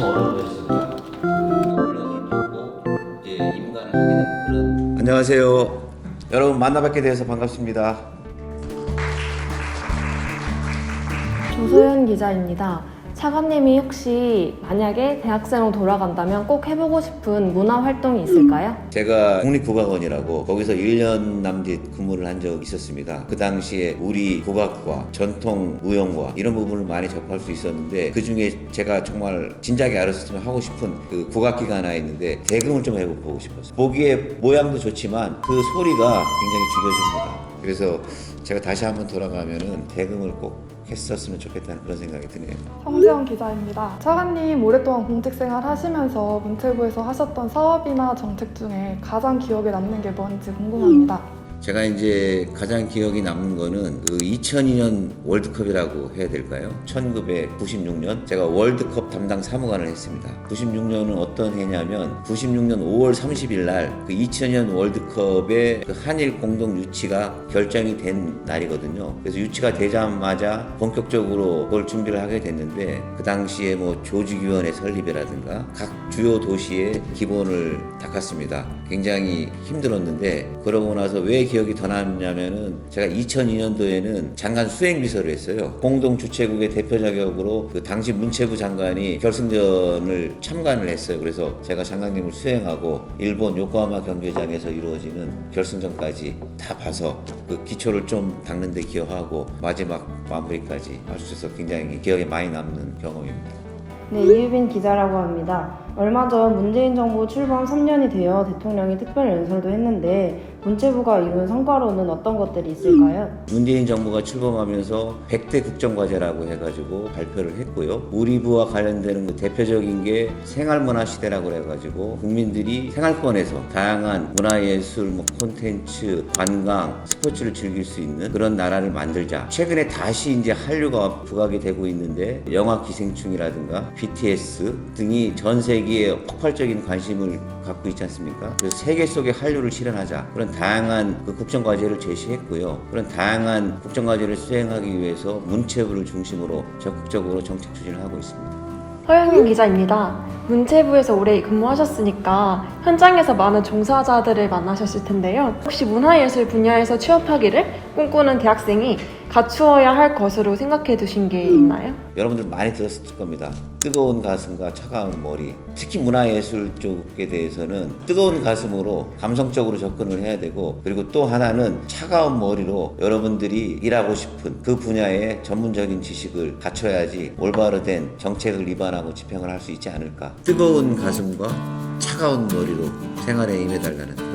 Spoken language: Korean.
참 어려워 보였을까? 물론이 있고 이제 인간을 하게 되는 그런 안녕하세요. 여러분 만나뵙게 돼서 반갑습니다. 조소연 기자입니다. 차관님이 혹시 만약에 대학생으로 돌아간다면 꼭 해보고 싶은 문화 활동이 있을까요? 제가 국립국악원이라고 거기서 1년 남짓 근무를 한 적이 있었습니다. 그 당시에 우리 국악과 전통 무용과 이런 부분을 많이 접할 수 있었는데 그 중에 제가 정말 진작에 알았으면 하고 싶은 그 국악기가 하나 있는데 대금을 좀 해보고 싶었어요. 보기에 모양도 좋지만 그 소리가 굉장히 죽여줍니다. 그래서 제가 다시 한번 돌아가면은 대금을 꼭 했었으면 좋겠다는 그런 생각이 드네요. 성지영 기자입니다. 차관님 오랫동안 공직 생활 하시면서 문체부에서 하셨던 사업이나 정책 중에 가장 기억에 남는 게 뭔지 궁금합니다. 제가 이제 가장 기억이 남는 거는 그 2002년 월드컵이라고 해야 될까요? 1996년 제가 월드컵 담당 사무관을 했습니다. 96년은 어떤 해냐면 96년 5월 30일 날 그 2000년 월드컵의 그 한일 공동 유치가 결정이 된 날이거든요. 그래서 유치가 되자마자 본격적으로 그걸 준비를 하게 됐는데 그 당시에 뭐 조직위원회 설립이라든가 각 주요 도시의 기본을 닦았습니다. 굉장히 힘들었는데 그러고 나서 왜 기억이 더 남냐면은 제가 2002년도에는 장관 수행 비서를 했어요. 공동 주최국의 대표 자격으로 그 당시 문체부 장관이 결승전을 참관을 했어요. 그래서 제가 장관님을 수행하고 일본 요코하마 경기장에서 이루어지는 결승전까지 다 봐서 그 기초를 좀 닦는데 기여하고 마지막 마무리까지 할수 있어서 굉장히 기억에 많이 남는 경험입니다. 네, 이유빈 기자라고 합니다. 얼마 전 문재인 정부 출범 3년이 되어 대통령이 특별 연설도 했는데 문체부가 이룬 성과로는 어떤 것들이 있을까요? 문재인 정부가 출범하면서 100대 국정과제라고 해가지고 발표를 했고요. 우리 부와 관련되는 그 대표적인 게 생활문화 시대라고 해가지고 국민들이 생활권에서 다양한 문화예술, 뭐 콘텐츠, 관광, 스포츠를 즐길 수 있는 그런 나라를 만들자. 최근에 다시 이제 한류가 부각이 되고 있는데 영화 기생충이라든가 BTS 등이 전 세계 에 폭발적인 관심을 갖고 있지 않습니까? 그래서 세계 속의 한류를 실현하자. 그런 다양한 그 국정 과제를 제시했고요. 그런 다양한 국정 과제를 수행하기 위해서 문체부를 중심으로 적극적으로 정책 추진을 하고 있습니다. 서영민 기자입니다. 문체부에서 오래 근무하셨으니까 현장에서 많은 종사자들을 만나셨을 텐데요. 혹시 문화예술 분야에서 취업하기를 꿈꾸는 대학생이 갖추어야 할 것으로 생각해 두신 게 있나요? 여러분들 많이 들었을 겁니다. 뜨거운 가슴과 차가운 머리. 특히 문화예술 쪽에 대해서는 뜨거운 가슴으로 감성적으로 접근을 해야 되고 그리고 또 하나는 차가운 머리로 여러분들이 일하고 싶은 그 분야의 전문적인 지식을 갖춰야지 올바로 된 정책을 입안하고 집행을 할 수 있지 않을까. 뜨거운 가슴과 차가운 머리로 생활에 임해달라는